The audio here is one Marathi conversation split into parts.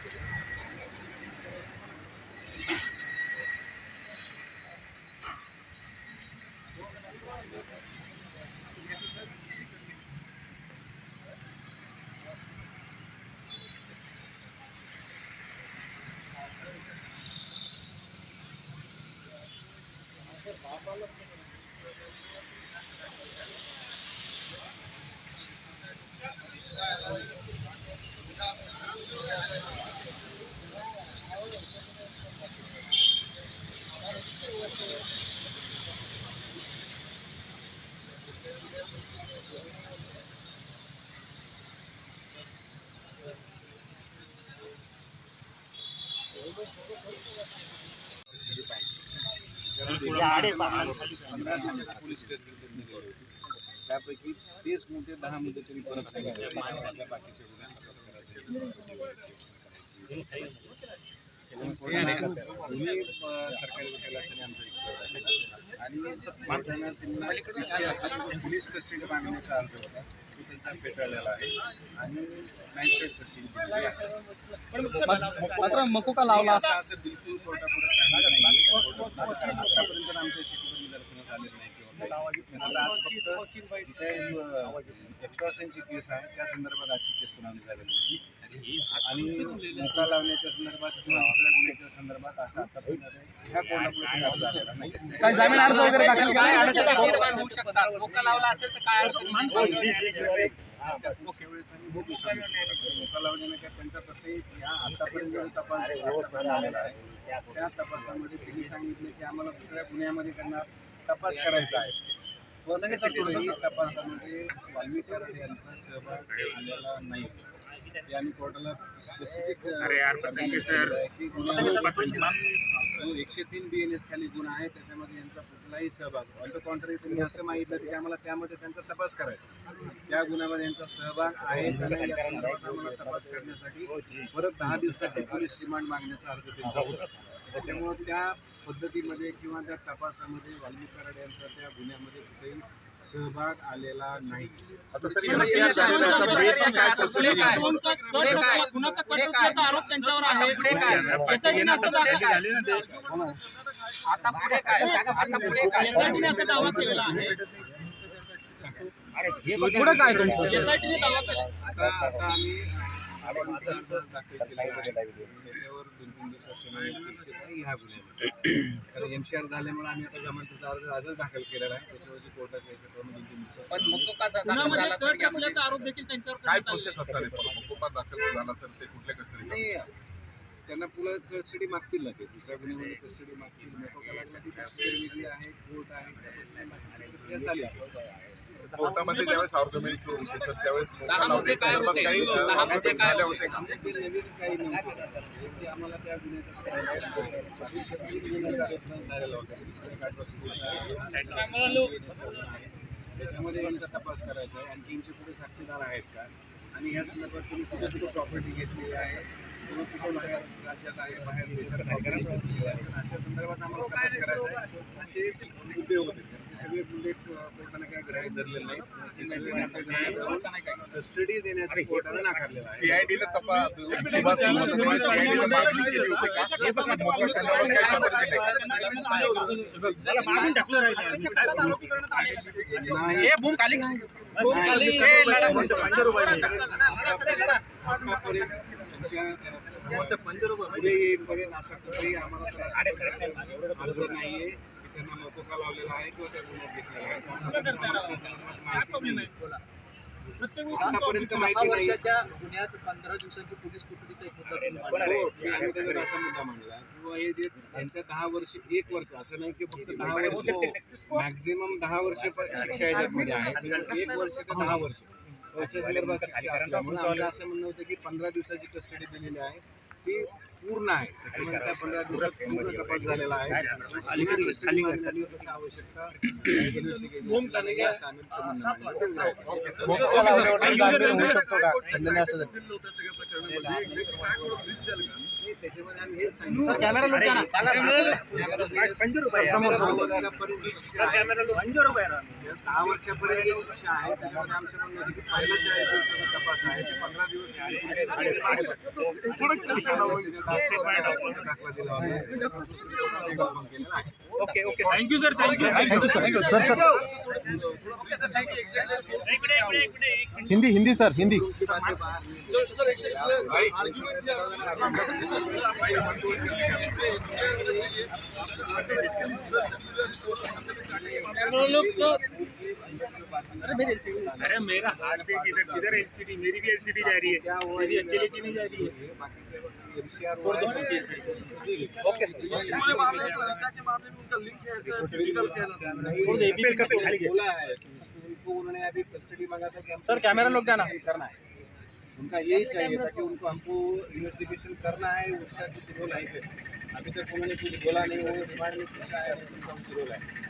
पंधरा त्यापैकी तेच मुद्दे दहा मुद्दे तरी परत सांगितले सरकारी आणि त्यांना पोलीस कस्टडी मागण्याचा अर्ज होता तो त्यांचा फेटाळलेला आहे आणि मॅजिस्ट्रेट कस्टडी मात्र मकोका लावला असं असं बिलकुल कोर्टापुढे आमच्या शेतीवर निदर्शनास आलेलं नाही. एक्स्ट्रॉशनची केस आहे. त्या संदर्भात आजची केस सुनावणी झालेली होती. आणि मोका लावण्याच्या संदर्भात किंवा गुन्ह्याच्या संदर्भात असं ह्या कोर्टापुढे काही अर्ज आलेला नाही. काय जामीन अर्ज वगैरे दाखल काय केला अडचणी निर्माण होऊ शकतात. मोका लावला असेल तर काय अडचणी मोका लावण्याने काय त्यांचा तसंही या आतापर्यंत तपास आतापर्यंत आलेला आहे त्या तपासामध्ये त्यांनी सांगितलं की आम्हाला दुसऱ्या गुन्ह्यामध्ये त्यांना तपास करायचा आहे. तपासामध्ये वाल्मिकी कराड यांचा सहभाग आलेला नाही. ते आम्ही कोर्टाला स्पेसिफिक की गुन्ह्यामध्ये जो एकशे तीन बी एन एस खाली गुन्हा आहे त्याच्यामध्ये यांचा कुठलाही सहभाग ऑन द कॉन्ट्री त्यांनी असं मागितलं की आम्हाला त्यामध्ये त्यांचा तपास करायचा त्या गुन्ह्यामध्ये यांचा सहभाग आहे. आम्हाला तपास करण्यासाठी परत दहा दिवसाची पोलीस रिमांड मागण्याचा अर्ज त्यांचा होता त्याच्यामुळं त्या पद्धतीमध्ये किंवा त्या तपासामध्ये वाल्मिक कराड यांचा त्या गुन्ह्यामध्ये कुठेही सहभाग आलेला नाही. आता पुढे काय आता पुढे काय? आता पुढे काय? SIT ने असा दावा केलेला आहे. पुढे काय तुमचं SIT ने दावा केला आता आता आम्ही आपण अर्ज दाखल केलेला आहे. त्याच्यावर दोन तीन दिवसात सुनावणी अपेक्षित आहे ह्या गुन्ह्यामध्ये कारण एम सी आर झाल्यामुळे आम्ही आता जमानतीचा अर्ज आजच दाखल केलेला आहे. त्याच्यावरची करून दोन तीन दिवसात. पण दाखल असल्याचा आरोप देखील त्यांच्यावर काय करण्यात आलेला प्रोसेस असणार आहे? पण मोकोपा दाखल झाला तर ते कुठल्या कस्टडी नाही त्यांना पुढे कस्टडी मागतील ना ते दुसऱ्या गुन्ह्यामध्ये कस्टडी मागतील. मोठा लागला की कस्टडी वेगळी आहे कोर्ट आहे. त्याबद्दल प्रक्रिया चालू आहे कोर्टामध्ये ज्यावेळेस आर्ग्युमेंट सुरू होते तर त्यावेळेस त्याच्यामध्ये यांचा तपास करायचा आहे. आणखी यांचे कुठे साक्षीदार आहेत का? आणि ह्या संदर्भात तुम्ही कुठे कुठे प्रॉपर्टी घेतलेली आहे? किंवा कुठे बाहेर राज्यात आहे बाहेर देशात आहे? अशा संदर्भात आम्हाला तपास करायचा आहे. असे मुद्दे होते. सगळे मुद्दे कोर्टाने काय ग्राह्य धरलेले नाहीत कस्टडी देण्याचं कोर्टाने नाकारलेलं आहे. सीआयडीला तपास असा कुठेही आम्हाला नाहीये की त्यांना मोकोका लावलेला आहे किंवा त्या गुन्ह्यात घेतलेला आहे. प्रत्येक वेळेस आतापर्यंत माहिती नाही. गुन्ह्यात पंधरा दिवसांची पोलीस कोठडीचा एक मुद्दा तुम्ही मांडला. हो, आम्ही असा मुद्दा मांडला. किंवा हे जे त्यांच्या दहा वर्ष एक वर्ष असं नाही की फक्त दहा वर्ष मॅक्झिमम दहा वर्ष शिक्षा याच्यामध्ये आहे. एक वर्ष ते दहा वर्ष. वर्षा संदर्भात शिक्षा असल्यामुळे असं म्हणणं होतं की पंधरा दिवसाची कस्टडी दिलेली आहे. ती पूर्ण आहे. त्याच्यामध्ये त्या पंधरा दिवसात पूर्ण तपास झालेला आहे. अलीकडे आवश्यकता. संबंध आहे. त्याच्यामध्ये आम्ही हेच सांगितलं. कॅमेरा दहा वर्षापर्यंत जी शिक्षा आहे त्याच्यामध्ये आमचं म्हणणं की पहिला चाळीस दिवसाचा तपास आहे ते पंधरा दिवस okay okay thank you sir thank you Hindi Hindi sir Hindi अरे मेरा हाथ पे किधर किधर एलसीडी मेरी भी एलसीडी जा रही है। मेरी अकेले की नहीं जा रही है। बोला है। उनको उन्होंने अभी कस्टडी मांगा था कि सर कैमरा लोग द्या ना करना है। उनका यही चाहिए था कि उनको हमको इन्वेस्टिगेशन करना है उसका कुछ रोल है अभी तक उन्होंने कुछ बोला नहीं वो रिमांड में पूछा है उनका कुछ रोल है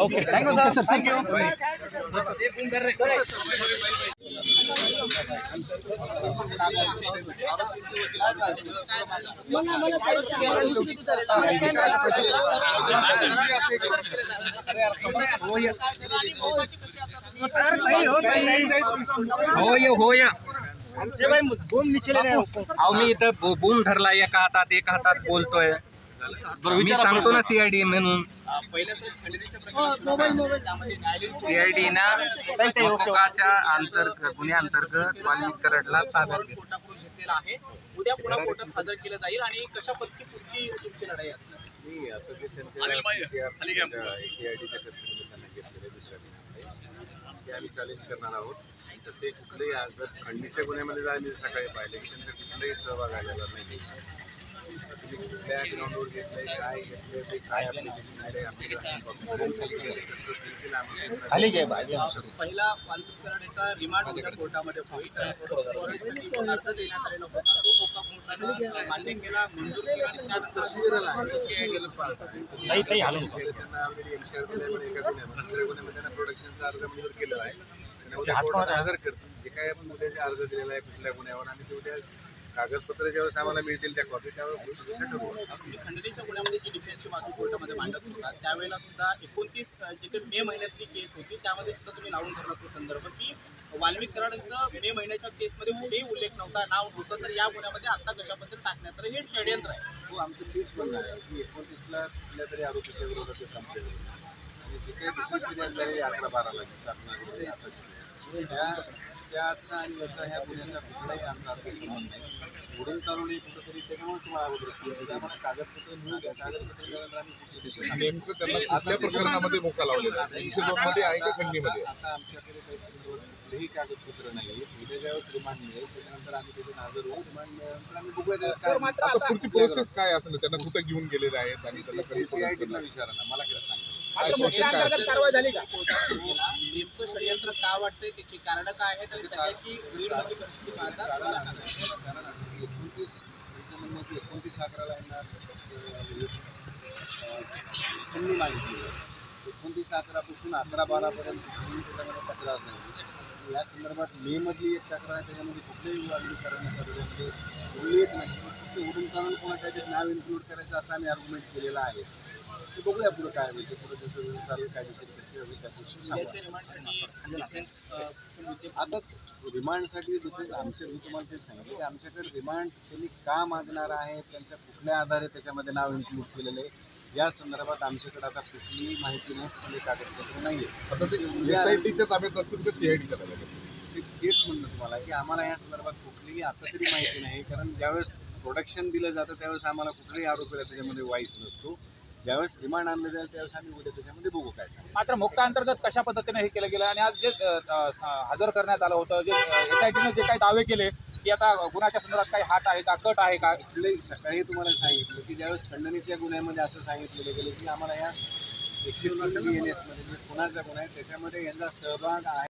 ओके थँक्यू सर थँक्यू होय होय अहो मी इथं बो- बूम धरला एका हातात एका हातात बोलतोय. मी सांगतो ना सीआयडी म्हणून. सीआयडी ना कोकाच्या अंतर्गत गुन्हे अंतर्गत वाल्मिक कराडला ताब्यात घेतलेला आहे. उद्या पुन्हा कोर्टात हजर केलं जाईल आणि कशा पद्धतीची पुढची तुमची लढाई असणार? नाही आता ते त्यांच्या सीआयडीच्या कस्टडीमध्ये त्यांना घेतलेले दुसऱ्या ते आम्ही चॅलेंज करणार आहोत. तसे कुठलेही आज जर खंडीच्या गुन्ह्यामध्ये आम्ही सकाळी पाहिले की त्यांचा कुठलाही सहभाग आलेला नाही. तुम्ही कुठल्या ग्राउंडवर घेतलंय काय घेतलंय ते काय application आहे, application खाली घे पहिला वाल्मिक कराडेचा रिमांड उद्या कोर्टामध्ये. होईल वॉरंटसाठी जो अर्ज देण्यात आलेला होता तो कोका कोर्टानं मान्य केला मंजूर केला आणि त्याच ताई ताई हलू त्यांना ऑलरेडी एमसीआर दिल्यामुळे एका गुन्ह्यामध्ये दुसऱ्या गुन्ह्यामध्ये त्यांना प्रोडक्शनचा अर्ज मंजूर केलेला आहे त्यांना उद्या कोर्टात हजर करतील जे काय आपण उद्या जे अर्ज दिलेला आहे कुठल्या गुन्ह्यावर आणि ते उद्या कागदपत्र ज्यावेळेस आम्हाला मिळतील त्या कॉपी त्यावेळेस खंडणीच्या गुन्ह्यामध्ये जी डिफेन्सची बाजू कोर्टामध्ये मांडत होता त्यावेळेला सुद्धा एकोणतीस जे काही मे महिन्यातली केस होती त्यामध्ये सुद्धा तुम्ही लावून धरला तो संदर्भ की वाल्मिक कराडांचं मे महिन्याच्या केसमध्ये कुठेही उल्लेख नव्हता नाव नव्हतं तर या गुन्ह्यामध्ये आता कशा पद्धतीने टाकण्यात तर हे षडयंत्र आहे. हो आमचं तेच म्हणणं आहे की एकोणतीसला कुठल्या तरी आरोपीच्या विरोधात कंप्लेंट आणि जे काही दुसरी झाली अकरा बाराला सात नागरी आताची त्या त्याचा आणि याचा ह्या गुन्ह्याचा कुठलाही आमचा अर्थ संबंध नाही. पुढील काढून कुठंतरी त्याच्यामुळे तुम्हाला अगोदर सांगितलं. आम्हाला कागदपत्र मिळू द्या. कागदपत्र मिळाल्यानंतर आम्ही पुढची दिशा. नेमकं त्यांना कुठल्या प्रकरणामध्ये मोका लावलेला आहे? तीनशे दोन मध्ये आहे का खंडीमध्ये? आता आमच्याकडे काही कुठलेही कागदपत्र नाही. उद्या ज्यावेळेस रिमांड मिळेल त्याच्यानंतर आम्ही त्याच्यात हजर होऊ. रिमांड मिळाल्यानंतर आम्ही बघूया आता पुढची प्रोसेस काय असेल? त्यांना कुठं घेऊन गेलेले आहेत आणि सीआयडीला विचारा ना. मला काय सांगा. नेमकं षडयंत्र का वाटतंय त्याची कारण काय आहेत आणि सध्याची गृहमंत्री परिस्थिती पाहता? कारण एकोणतीस अकराला यांना त्यांनी मागितली एकोणतीस अकरापासून अकरा बारापर्यंत त्याच्यामध्ये तक्रार नाही या संदर्भात मे मधली एक तक्रार आहे त्याच्यामध्ये कुठल्याही वागणी करण्याचा त्याच्यामध्ये उल्लेख नाही फक्त उडून काढून कोणाच्या त्याच्यात नाव इन्क्लूड करायचं असं आम्ही आर्ग्युमेंट केलेला आहे बघूया पुढं काय होईल. ते पुढं जसं चालेल कायदेशीर प्रक्रिया होईल रिमांडसाठी डिफेन्स आता रिमांडसाठी दुसरे आमच्या मी तुम्हाला तेच सांगितलं की आमच्याकडे रिमांड त्यांनी का मागणार आहे त्यांच्या कुठल्या आधारे त्याच्यामध्ये नाव इन्क्लूड केलेलं आहे या संदर्भात आमच्याकडे आता कुठलीही माहिती नसलेली कागदपत्र नाही आहे आता ते एसआयटीच्या ताब्यात असतील तर सीआयडीच्या ताब्यात असेल. ते तेच म्हणलं तुम्हाला की आम्हाला या संदर्भात कुठलीही आता तरी माहिती नाही कारण ज्यावेळेस प्रोडक्शन दिलं जातं त्यावेळेस आम्हाला कुठल्याही आरोपीला त्याच्यामध्ये वाईस नसतो. ज्यावेळेस रिमांड आणलं जाईल त्यावेळेस आम्ही उद्या त्याच्यामध्ये बघू काय मात्र मोक्का अंतर्गत कशा पद्धतीने हे केलं गेलं आणि आज जे हजर करण्यात आलं होतं जे एस आय टीने जे काही दावे केले की आता गुन्ह्याच्या संदर्भात काही हात आहे का कट आहे का? कुठल्याही सकाळी तुम्हाला सांगितलं की ज्यावेळेस खंडणीच्या गुन्ह्यामध्ये असं सांगितलेलं गेलं की आम्हाला या एकशे एन एसमध्ये जे खुनाचा गुन्हा आहे त्याच्यामध्ये यांचा सहभाग आहे.